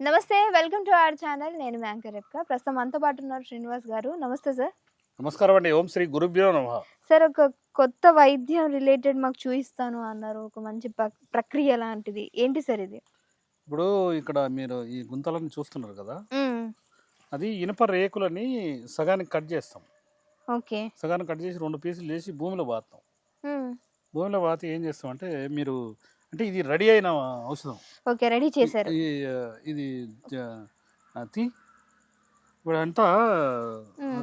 నమస్తే welcome to our channel. నేను మ్యాంకర్ రెప్కా. ప్రస్తుతం మనతో పాటు ఉన్నారు శ్రీనివాస్ గారు. నమస్తే సార్. నమస్కారం అండి. ఓం శ్రీ గురుభ్యో నమ. సార్ ఒక కొత్త వైద్యం రిలేటెడ్ మాకు చూపిస్తాను అన్నారు. ఒక మంచి ప్రక్రియ లాంటిది. ఏంటి సార్ ఇది? ఇప్పుడు ఇక్కడ మీరు ఈ గుంతలను చూస్తున్నారు కదా. అది ఇనుప రేకులని సగానికి కట్ చేస్తాం. ఓకే. సగానికి కట్ చేసి రెండు పీసులు చేసి భూమిలో మ్మ్. భూమిలో పాతి ఏం చేస్తాం అంటే మీరు అంటే ఇది రెడీ అయిన ఔషధం ఓకే రెడీ చేశారు ఇది తీ ఇప్పుడు అంతా.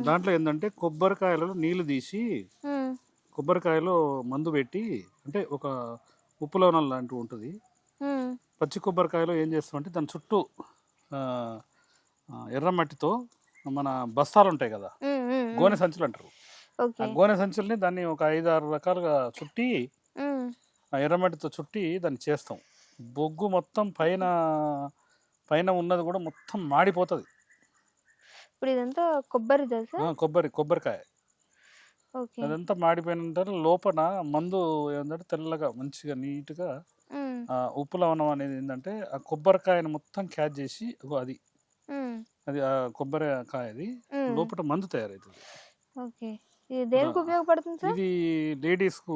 దాంట్లో ఏంటంటే కొబ్బరికాయలలో నీళ్ళు తీసి. కొబ్బరికాయలో మందు పెట్టి అంటే ఒక ఉప్పు లవణం లాంటివి ఉంటుంది. పచ్చి కొబ్బరికాయలో ఏం చేస్తామంటే దాని చుట్టూ ఎర్రమట్టితో మన బస్తాలు ఉంటాయి కదా. గోనె సంచులు అంటారు గోనె సంచుల్ని దాన్ని ఒక ఐదు ఆరు రకాలుగా చుట్టి ఎర్రమట్టితో చుట్టి దాన్ని చేస్తాం. బొగ్గు మొత్తం పైన పైన ఉన్నది కూడా మొత్తం మాడిపోతుంది. ఇప్పుడు ఇదంతా కొబ్బరిదా సార్ కొబ్బరి కొబ్బరికాయ. అదంతా మాడిపోయిన లోపల మందు ఏంటంటే తెల్లగా మంచిగా నీట్గా ఉప్పు లవణం అనేది ఏంటంటే ఆ కొబ్బరికాయను మొత్తం క్యాచ్ చేసి అది. అది ఆ కొబ్బరికాయ అది. లోపల మందు తయారవుతుంది. ఇది దేనికి ఆ, ఉపయోగపడుతుంది సార్ ఇది లేడీస్కు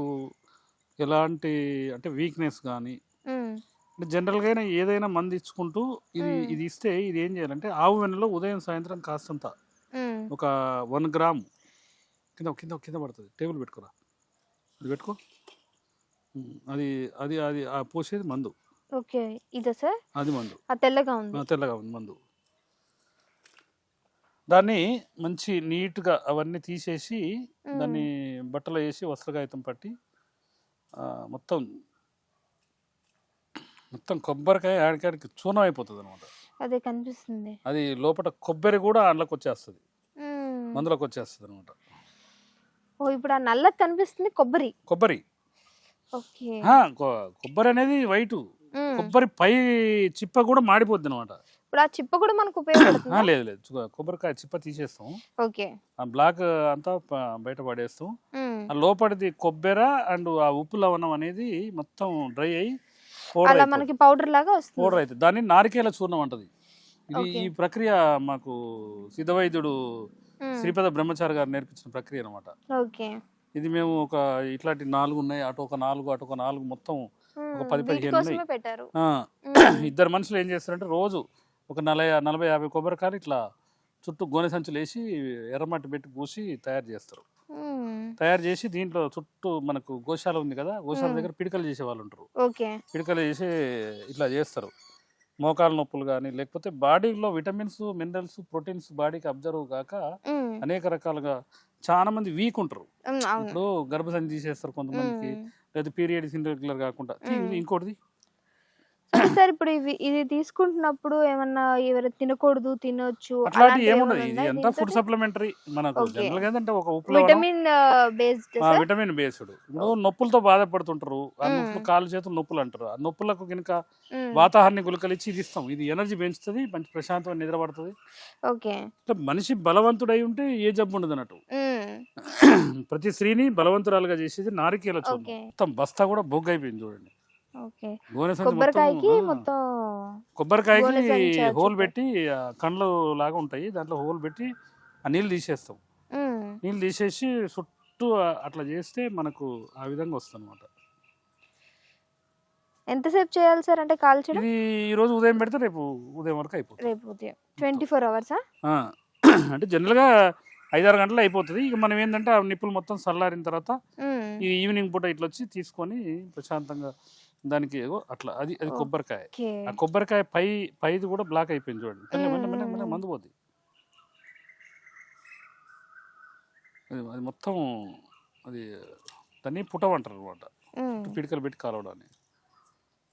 ఎలాంటి అంటే వీక్నెస్ కానీ. అంటే జనరల్గా ఏదైనా మందు ఇచ్చుకుంటూ ఇది. ఇది ఇస్తే ఇది ఏం చేయాలంటే ఆవు వెన్నలో ఉదయం సాయంత్రం కాస్తంత. ఒక వన్ గ్రామ్ కింద కింద కింద పడుతుంది. టేబుల్ పెట్టుకోరా. అది పెట్టుకో. అది అది అది ఆ పోసేది మందు. ఓకే. ఇదా సార్? అది మందు. ఆ తెల్లగా ఉంది. ఆ, తెల్లగా ఉంది మందు. దాన్ని మంచి నీట్గా అవన్నీ తీసేసి. దాన్ని బట్టలో వేసి వస్త్రకాగితం పట్టి మొత్తం మొత్తం కొబ్బరికాయ ఆడికాడికి చూనం అయిపోతుంది అనమాట అదే కనిపిస్తుంది. అది లోపల కొబ్బరి కూడా అందులోకి వచ్చేస్తుంది. మందులోకి వచ్చేస్తుంది అనమాట ఓ ఇప్పుడు ఆ నల్లకి కనిపిస్తుంది కొబ్బరి. కొబ్బరి. ఓకే. కొబ్బరి అనేది వైటు. కొబ్బరి పై చిప్ప కూడా మాడిపోద్ది అనమాట ఇప్పుడు ఆ చిప్ప కూడా మనకు ఉపయోగపడుతుంది? లేదు లేదు. కొబ్బరికాయ చిప్ప తీసేస్తాం. ఓకే. ఆ బ్లాక్ అంతా బయట పడేస్తాం. లోపలిది కొబ్బెర అండ్ ఆ ఉప్పు లవణం అనేది మొత్తం డ్రై అయ్యి అలా. మనకి పౌడర్ లాగా వస్తుంది పౌడర్ అవుతుంది దాన్ని నారికేల చూర్ణం అంటది ఇది. ఈ ప్రక్రియ మాకు సిద్ధవైద్యుడు. శ్రీపద బ్రహ్మచారి గారు నేర్పించిన ప్రక్రియ అనమాట ఇది మేము ఒక ఇట్లాంటి నాలుగు ఉన్నాయి అటు ఒక నాలుగు అటు ఒక నాలుగు మొత్తం. ఒక పది పదిహేను ఉన్నాయి. ఇద్దరు మనుషులు ఏం చేస్తారంటే రోజు ఒక నలభై నలభై యాభై కొబ్బరికాయలు ఇట్లా చుట్టూ గోనె సంచులు వేసి ఎర్రమట్టి పెట్టి పూసి తయారు చేస్తారు. తయారు చేసి దీంట్లో చుట్టూ మనకు గోశాల ఉంది కదా గోశాల. దగ్గర పిడికలు చేసే వాళ్ళు ఉంటారు పిడికలు చేసి ఇట్లా చేస్తారు మోకాలు నొప్పులు కానీ లేకపోతే బాడీలో విటమిన్స్ మినరల్స్ ప్రోటీన్స్ బాడీకి అబ్జర్వ్ కాక. అనేక రకాలుగా చాలా మంది వీక్ ఉంటారు ఇప్పుడు గర్భసంచి తీసేస్తారు కొంతమందికి. లేదా పీరియడ్స్ ఇన్రెగ్యులర్ కాకుండా. ఇంకోటిది అంటే సార్ ఇప్పుడు ఇవి ఇది తీసుకుంటున్నప్పుడు ఏమన్నా ఎవరు తినకూడదు తినొచ్చు అట్లాంటి ఏముండదు ఇది అంతా ఫుడ్? సప్లిమెంటరీ? మనకు. జనరల్గా ఏంటంటే ఒక ఉప్పు vitamin based sir vitamin based. ఇప్పుడు నొప్పులతో బాధపడుతుంటారు. ఆ. నొప్పులు కాళ్ళు చేతులు నొప్పులు అంటారు. ఆ నొప్పులకు కనుక మ్మ్. వాతాహాన్ని గులకలిచ్చి ఇది ఇస్తాం. ఇది ఎనర్జీ పెంచుతుంది మంచి ప్రశాంతమైన నిద్ర పడుతుంది. ఓకే. మనిషి బలవంతుడై ఉంటే ఏ జబ్బు ఉండదు అన్నట్టు. ప్రతి స్త్రీని బలవంతురాలుగా చేసేది నారికేల ఓకే. మొత్తం బస్తా కూడా బొగ్గు అయిపోయింది చూడండి. కొబ్బరికాయకి మొత్తం, కొబ్బరికాయకి హోల్. పెట్టి కండ్లు లాగా ఉంటాయి. దాంట్లో హోల్ పెట్టి ఆ నీళ్ళు తీసేస్తాం. నీళ్ళు తీసేసి చుట్టూ అట్లా చేస్తే మనకు ఆ విధంగా వస్తుంది అనమాట ఎంతసేపు చేయాలి సార్? అంటే కాల్చడం? ఇది ఈ రోజు ఉదయం పెడితే రేపు ఉదయం వరకు అయిపోతుంది. రేపు ఉదయం. Twenty four అవర్సా? అంటే జనరల్గా ఐదారు గంటలు అయిపోతుంది. ఇక మనం ఏంటంటే ఆ నిప్పులు మొత్తం చల్లారిన తర్వాత ఈ ఈవినింగ్ పూట ఇట్లా వచ్చి తీసుకొని ప్రశాంతంగా దానికి అట్లా. అది అది. కొబ్బరికాయ. ఆ కొబ్బరికాయ పై పైది కూడా బ్లాక్ అయిపోయింది చూడండి. మెల్ల మెల్ల మెల్ల మెల్ల మ్మ్. మందు పోద్ది. అది అది మొత్తం అది దాన్ని పుటం అంటారు అనమాట. పిడికలు పెట్టి కాలవడాన్ని.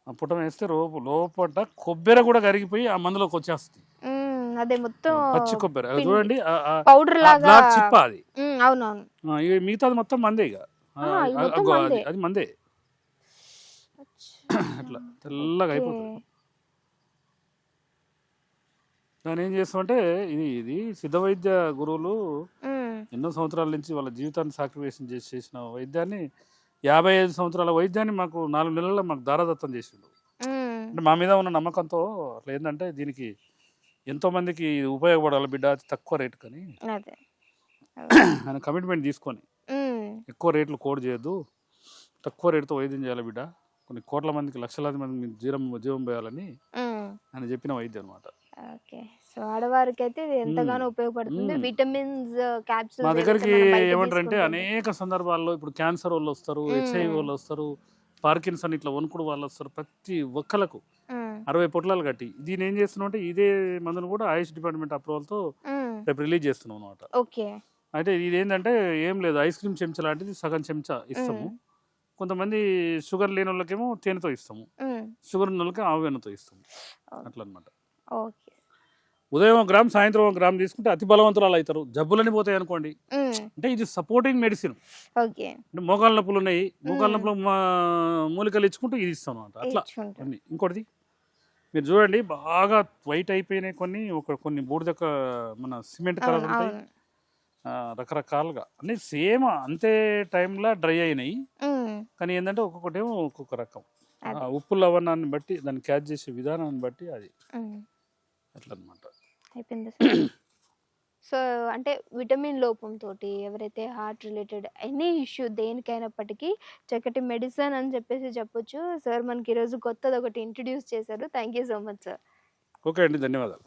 ఆ పుటం వేస్తే లోపు లోపట కొబ్బరి కూడా కరిగిపోయి ఆ మందులోకి వచ్చేస్తుంది. అదే మొత్తం పచ్చి కొబ్బరి. అది. చూడండి పౌడర్ లాగా చిప్ప అది. అవునవును. మిగతాది మొత్తం మందే. ఇక అది మందే. అట్లా తెల్లగా అయిపోతుంది. దాన్ని ఏం చేస్తామంటే ఇది ఇది సిద్ధ వైద్య గురువులు. ఎన్నో సంవత్సరాల నుంచి వాళ్ళ జీవితాన్ని సాక్రిఫికేషన్ చేసి చేసిన వైద్యాన్ని యాభై ఐదు సంవత్సరాల వైద్యాన్ని మాకు నాలుగు నెలల్లో మాకు దారాదత్తం చేసిండు. అంటే మా మీద ఉన్న నమ్మకంతో అట్లా ఏంటంటే దీనికి ఎంతో మందికి ఉపయోగపడాలి బిడ్డ తక్కువ రేటు కానీ. ఆయన కమిట్మెంట్ తీసుకొని ఎక్కువ రేట్లు కోడ్ చేయొద్దు. తక్కువ రేటుతో వైద్యం చేయాలి బిడ్డ. కొన్ని కోట్ల మందికి లక్షలాది మందికి జీవం జీవం పోయాలని. ఆయన చెప్పిన వైద్యం అనమాట ఓకే. సో ఆడవారికి అయితే ఇది ఎంతగానో ఉపయోగపడుతుంది. మ్మ్. విటమిన్స్ క్యాప్సూల్స్ మా దగ్గరికి ఏమంటారంటే అనేక సందర్భాల్లో ఇప్పుడు క్యాన్సర్ వాళ్ళు వస్తారు. హెచ్ఐవి వాళ్ళు వస్తారు పార్కిన్సన్ ఇట్లా వణుకుడు వాళ్ళు వస్తారు ప్రతి ఒక్కలకు అరవై పొట్లాలు కట్టి. దీని ఏం చేస్తున్నాం అంటే ఇదే మందును కూడా ఆయుష్ డిపార్ట్మెంట్ అప్రూవల్తో రేపు రిలీజ్ చేస్తున్నాం అనమాట ఓకే. అయితే ఇది ఏంటంటే ఏం లేదు ఐస్ క్రీమ్ చెంచా లాంటిది సగం చెంచా ఇస్తాము. కొంతమంది షుగర్ లేని వాళ్ళకేమో తేనెతో ఇస్తాము. షుగర్ ఉన్న వాళ్ళకి ఆవు వెన్నతో ఇస్తాము. అట్లా అనమాట ఉదయం ఒక గ్రామ్ సాయంత్రం ఒక గ్రామ్ తీసుకుంటే అతి బలవంతురాలు అవుతారు. జబ్బులని పోతాయి అనుకోండి. అంటే ఇది సపోర్టింగ్ మెడిసిన్ అంటే మోకాళ్ళ నొప్పులు ఉన్నాయి. మ్మ్. నొప్పులు మూలికలు ఇచ్చుకుంటూ ఇది ఇస్తాం అనమాట అట్లా ఇంకోటిది మీరు చూడండి బాగా వైట్ అయిపోయినాయి కొన్ని. ఒక కొన్ని బూడిద మన సిమెంట్ కలర్ ఉంటాయి. రకరకాలుగా. అన్ని సేమ్ అంతే టైంలో డ్రై అయినాయి. కానీ ఏంటంటే ఒక్కొక్కటి ఏమో ఒక్కొక్క రకం. ఉప్పు లవణాన్ని బట్టి దాన్ని క్యాచ్ చేసే విధానాన్ని బట్టి అది. అట్లా అనమాట అయిపోయింది సార్. సో అంటే విటమిన్ లోపంతో ఎవరైతే హార్ట్ రిలేటెడ్ ఎనీ ఇష్యూ దేనికైనప్పటికీ చక్కటి మెడిసిన్ అని చెప్పేసి చెప్పొచ్చు. సార్ మనకి ఈరోజు కొత్తది ఒకటి ఇంట్రడ్యూస్ చేశారు. Thank you so much sir. Okay అండి ధన్యవాదాలు.